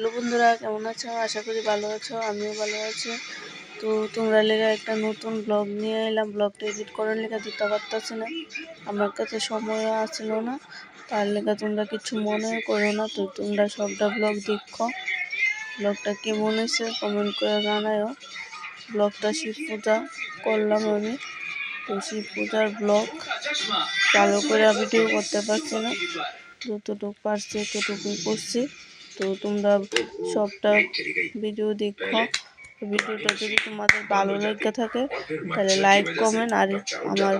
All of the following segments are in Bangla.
হ্যালো বন্ধুরা, কেমন আছো? আশা করি ভালো আছো, আমিও ভালো আছি। তো তোমরা লেগে একটা নতুন ব্লগ নিয়ে এলাম। ব্লগটা এডিট করার লেগে দিতে পারতেছি না। আমার কাছে সময়ও আসছিল না। তার লেগে তোমরা কিছু মনে করো না। তো তোমরা সবটা ব্লগ দেখো। ব্লগটা কেমন হয়েছে কমেন্ট করে জানায়ও। ব্লগটা শিব পূজা করলাম আমি। তো শিব পূজার ব্লগ ভালো করে ভিডিও করতে পারছি না। যতটুকু পারছি, ততটুকুই করছি। তো তোমরা সবটা ভিডিও দেখো। ভিডিওটা যদি তোমাদের ভালো লেগে থাকে, তাহলে লাইক কমেন্ট আর আমার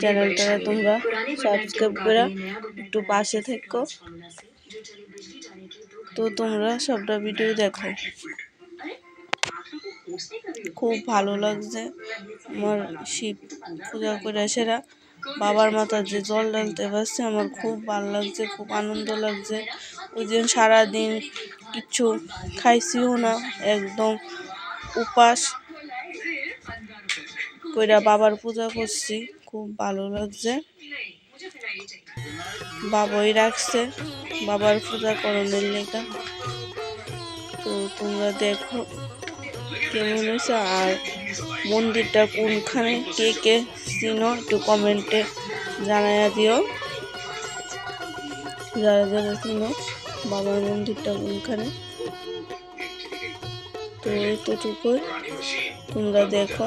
চ্যানেলটা তোমরা সাবস্ক্রাইব করে একটু পাশে থেকো। তো তোমরা সবটা ভিডিও দেখো। খুব ভালো লাগছে। আমার শিব পূজা করে সেরা। বাবার মাথার যে জল ঢালতে পারছে আমার খুব ভালো লাগছে, খুব আনন্দ লাগছে। ওই দিন সারাদিন কিচ্ছু খাইছিও না, একদম উপাস কইরা বাবার পূজা করছি, খুব ভালো লাগছে। বাবাই রাখছে, বাবার পূজা করণের লেখা তো তোমরা দেখো কেমন হয়েছে, আর মন্দিরটা কোনখানে, কে কে চিনো, একটু কমেন্টে জানাইয়া দিও। যারা যারা চিনো বাবার মন্দিরটা ওখানে। তো এতটুকুই তোমরা দেখো।